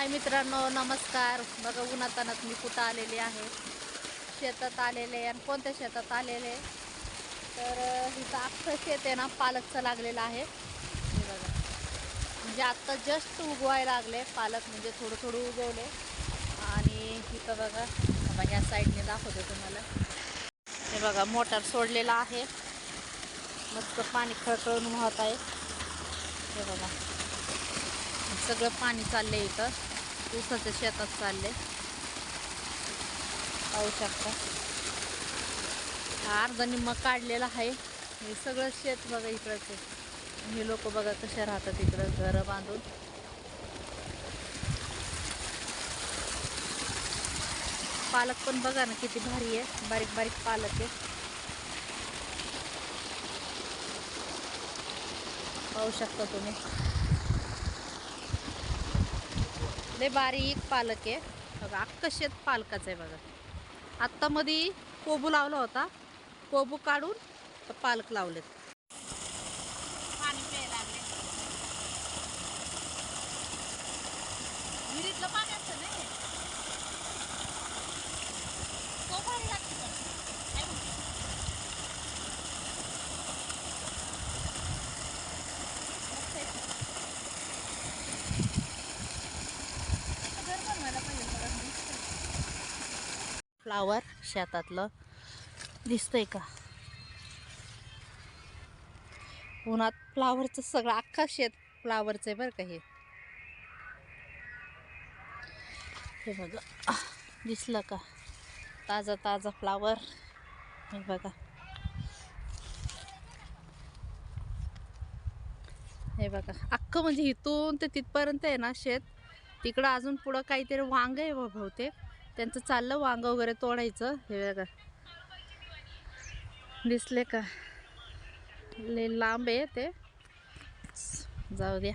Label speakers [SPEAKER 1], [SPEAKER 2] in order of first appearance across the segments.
[SPEAKER 1] हाय मित्रांनो नमस्कार. बघा उन्हातानात मी कुठं आलेली आहे. शेतात आलेले आणि कोणत्या शेतात आलेले तर हिचं इथं अख्खं शेत आहे ना पालकचं लागलेलं आहे. हे बघा. म्हणजे आत्ता जस्ट उगवाय लागले. पालक म्हणजे थोडं थोडं उगवले. आणि इथं बघा बघा ह्या साईडने दाखवते तुम्हाला. हे बघा मोटार सोडलेला आहे. मस्त पाणी खळखळून वाहत आहे. हे बघा. सगळं पाणी चाललं आहे इथं. ऊसाच्या शेतात चाललंय. पाहू शकता. हा अर्धा निम्मा काढलेला आहे. हे सगळं शेत बघा इकडंच. आहे हे लोक बघा कशा राहतात इकडं घरं बांधून. पालक पण बघा ना किती भारी आहे. बारीक बारीक पालक आहे. पाहू शकता तुम्ही. लय बारीक पालक आहे. बघा अख्खं शेत पालकाचं आहे बघा. आत्तामध्ये कोबू लावला होता. कोबू काढून तर पालक लावलेत पाणी प्यायला लागले विहिरीतलं पाणी असतं नाही तो भारी लागतं पण. काय म्हणते? मस्त आहे. घर बनवायला पाहिजे मला दिसतंय. फ्लावर शेतातलं. दिसतंय का? उन्हात फ्लावरचं सगळं अख्खा शेत फ्लावरचं आहे बरं का हे. बघा. दिसलं का? ताजा ताजा फ्लावर. हे बघा. हे बघा. अख्खं म्हणजे इथून ते तिथपर्यंत आहे ना शेत. तिकडं अजून पुढं काहीतरी वांग आहे बहुतेक. त्यांचं चाललं वांग वगैरे तोडायचं. हे बघा. दिसले का? ले लांब आहे ते. जाऊ द्या.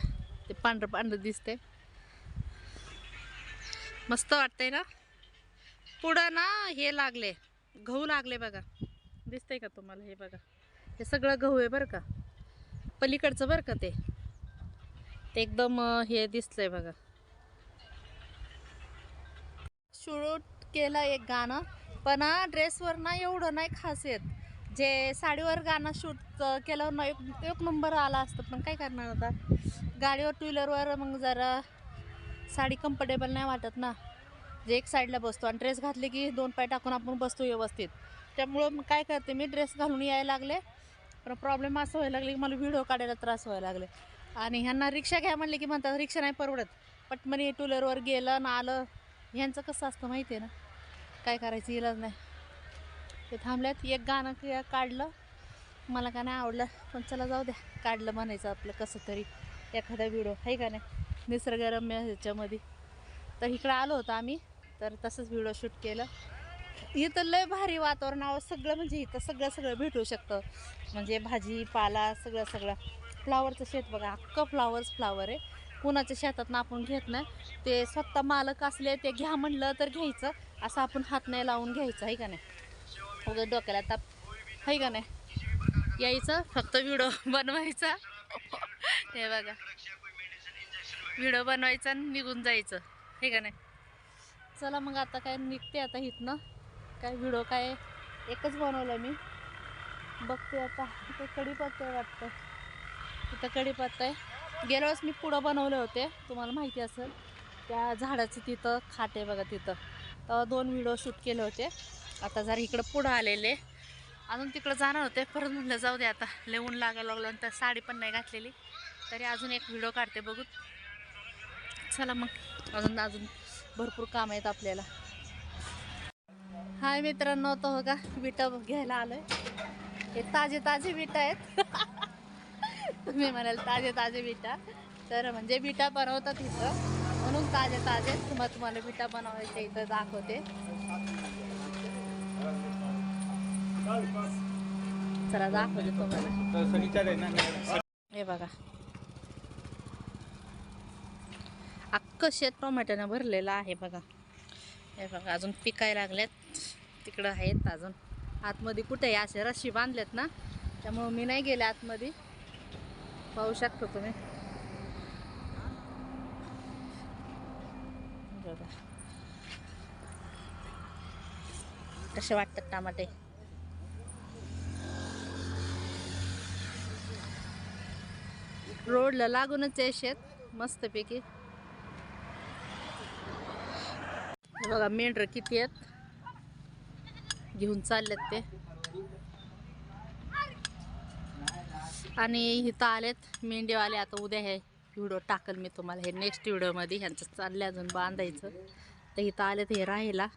[SPEAKER 1] ते पांढरं पांढरं दिसते. मस्त वाटतंय ना? पुढं ना हे लागले. गहू लागले बघा. दिसतंय का तुम्हाला? हे बघा. हे सगळं गहू आहे बरं का? पलीकडचं बरं का ते? ते एकदम हे दिसतंय बघा. शूट केलं एक गाणं पण ड्रेसवर ना एवढं नाही खास येत. जे साडीवर गाणं शूट केल्यावर ना एक एक नंबर आला असतं पण काय करणार आता? गाडीवर टू व्हीलरवर मग जरा साडी कम्फर्टेबल नाही वाटत ना. जे एक साईडला बसतो आणि ड्रेस घातले की दोन पाय टाकून आपण बसतो व्यवस्थित. त्यामुळं मग काय करते मी ड्रेस घालून यायला लागले. पण प्रॉब्लेम असं व्हायला लागले की मला व्हिडिओ काढायला त्रास व्हायला लागले. आणि ह्यांना रिक्षा घ्या म्हणले की म्हणतात रिक्षा नाही परवडत. पटमनी टू व्हीलरवर गेलं ना आलं. ह्यांचं कसं असतं माहिती आहे ना? काय करायचं इलाज नाही. ते थांबल्यात एक गाणं कि- काढलं. मला का नाही आवडलं पण चला जाऊ द्या. काढलं म्हणायचं आपलं कसं तरी एखादा व्हिडिओ आहे का नाही? निसर्गरम्य ह्याच्यामध्ये. तर इकडं आलो होतो आम्ही तर तसंच व्हिडिओ शूट केलं. इथं लय भारी वातावरण आहे. सगळं म्हणजे इथं सगळं सगळं भेटू शकतं. म्हणजे भाजी पाला सगळं सगळं. फ्लावरचं शेत बघा अख्खं फ्लावर्स फ्लावर आहे. कुणाच्या शेतातनं आपण घेत नाही. ते स्वतः मालक असले ते घ्या म्हणलं तर घ्यायचं. असं आपण हात नाही लावून घ्यायचं आहे का नाही? उगाच डोक्याला ताप आहे का नाही? यायचं फक्त व्हिडिओ बनवायचा. हे बघा. व्हिडिओ बनवायचा आणि निघून जायचं हे का नाही? चला मग आता काय निघते आता इथनं. काय व्हिडिओ काय एकच बनवलं मी. बघते आता इथं कढीपत्ता आहे वाटतं. इथं कढीपत्ता आहे. गेल्या वेळेस मी पुढं बनवले होते. तुम्हाला माहिती असेल त्या झाडाचं तिथं खाट आहे बघा तिथं. तर दोन व्हिडिओ शूट केले होते. आता जरा इकडं पुढं आलेले. अजून तिकडं जाणार होते परत म्हटलं जाऊ दे आता. लेऊन लागायला लागलं आणि तर साडी पण नाही घातलेली. तरी अजून एक व्हिडिओ काढते बघू. चला मग. अजून अजून भरपूर काम आहेत आपल्याला. हाय मित्रांनो तो हो का विटा घ्यायला आलोय. हे ताजे ताजे विटा आहेत. तुम्ही म्हणाल ताजे ताजे विटा. तर म्हणजे विटा बनवतात इथं. म्हणून ताजे ताजे मग तुम्हाला विटा बनवायचे इथं दाखवते. चला दाखवते तुम्हाला. हे बघा. अख्खं शेत टोमॅटोनं भरलेलं आहे बघा. हे बघा अजून पिकायला लागल्यात तिकडं आहेत अजून. आतमध्ये कुठे आहे? असे रस्सी बांधलेत ना. त्यामुळं मी नाही गेले आतमध्ये. पाहू शकतो तुम्ही. बघा. कसे वाटतात टमाटे? रोडला लागूनच आहे शेत मस्तपैकी. पैकी बघा मेंढर किती आहेत. घेऊन चाललेत ते. आणि इथं आलेत. मेंढीवाले आता उद्या हे व्हिडिओ टाकल मी तुम्हाला. हे नेक्स्ट व्हिडिओमध्ये ह्यांचं चाललं अजून बांधायचं. तर इथं आलेत हे राहायला.